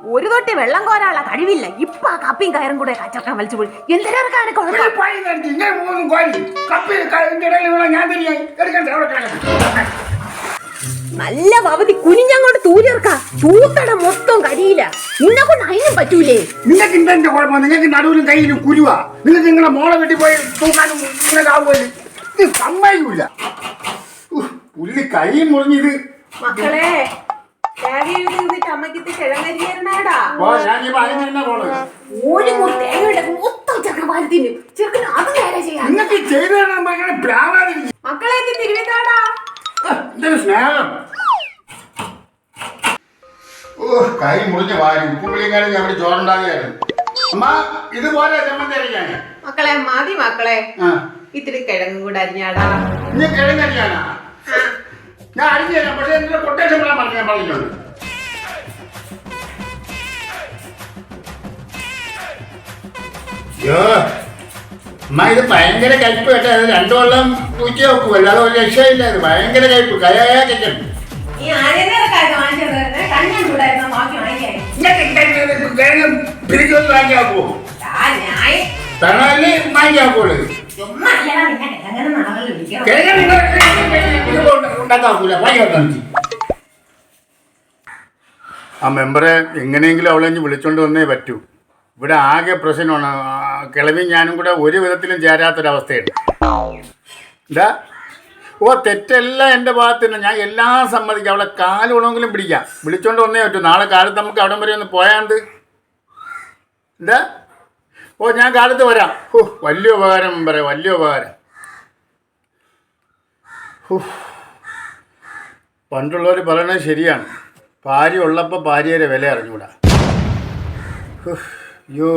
ഒരു തൊട്ടി വെള്ളം കോരാനുള്ള കഴിവില്ല. ഇപ്പൊ ആ കപ്പിയും കയറും കൂടെ കച്ചറക്കാൻ വലിച്ചു പോയി. എന്തിനാണ് നല്ല പവതി കുനിഞ്ഞങ്ങോട്ട് തൂരിയർക്ക തൂത്തട മൊത്തം കരിയില്ല നിന്നെ കൊണ്ട് അതിനും പറ്റൂലേ? നിങ്ങൾക്ക് ഇന്റെ കുഴപ്പം? നിങ്ങൾക്ക് നടുവിലും കയ്യിലും കുരുവാ. നിങ്ങൾക്ക് നിങ്ങളെ മോളെ വെട്ടി പോയി തൂക്കാനും ആവുമല്ലോ ഇത് സമ്മതിക്കില്ല പുള്ളി കൈ മുറിഞ്ഞിത് മക്കളെ അമ്മയ്ക്ക് കിഴങ്ങരിയരണാടാ ഓ ഞാൻ ഈ അതിന് തന്നെ പോണത് ഒരു മുറി തേങ്ങയുടെ മൊത്തം ചെറുക്കൻ പാലത്തിന് ചെറുക്കന് അത് നേരെ ചെയ്യാം നിങ്ങൾക്ക് ചെയ്തു തരണം പ്രാവാതിരിക്കും മക്കളെ തിരുവിതാടാ. എന്തൊരു സ്നേഹം. ഓ കൈ മുറിഞ്ഞ വാരി. ഉപ്പുള്ളിക്കാരും ഞാൻ ഇവിടെ ചോറുണ്ടാകുകയായിരുന്നു അമ്മ ഇതുപോലെ ചമ്മന്തി അരയ്ക്കാൻ മക്കളെ മതി മക്കളെ. ആ. ഇത്തിരി കിഴങ്ങും കൂടെ അരിഞ്ഞാടാ. നീ കിഴങ്ങരിയാനാ? ഞാൻ അരിഞ്ഞു തരാം പക്ഷെ എന്റെ കൊട്ടേഷൻ പറയാൻ പറഞ്ഞു ഞാൻ പറഞ്ഞിട്ടുണ്ട്. അയ്യോ. അമ്മ ഇത് ഭയങ്കര കയ്പ് കേട്ടോ. അത് രണ്ടു കൊല്ലം പൂച്ച വെക്കും അല്ലാതെ ഒരു രക്ഷയില്ല ഇത്. ഭയങ്കര കയ്പ്. കയാ കിട്ടും പിരിക്കൊന്ന് ആ തണൽ മെമ്പറെ എങ്ങനെയെങ്കിലും അവളെ ഇനി വിളിച്ചോണ്ട് വന്നേ പറ്റൂ. ഇവിടെ ആകെ പ്രശ്നമാണ്. കിളവിയും ഞാനും കൂടെ ഒരു വിധത്തിലും ചേരാത്തൊരവസ്ഥയുണ്ട്. എന്താ? ഓ തെറ്റെല്ലാം എന്റെ ഭാഗത്ത് തന്നെ. ഞാൻ എല്ലാം സമ്മതിക്കാം. കാൽ ഉണമെങ്കിലും പിടിക്കാം. വിളിച്ചോണ്ട് വന്നേ പറ്റൂ. നാളെ കാലത്ത് നമുക്ക് അവിടം വരെ ഒന്ന് പോയാണ്ട്. എന്താ? ഓ ഞാൻ കാലത്ത് വരാം. ഓ വലിയ ഉപകാരം പറയാം വലിയ ഉപകാരം. പണ്ടുള്ളവർ പറയണത് ശരിയാണ്. ഭാര്യ ഉള്ളപ്പോൾ ഭാര്യയുടെ വില അറിഞ്ഞൂടാ. ഹും, അയ്യോ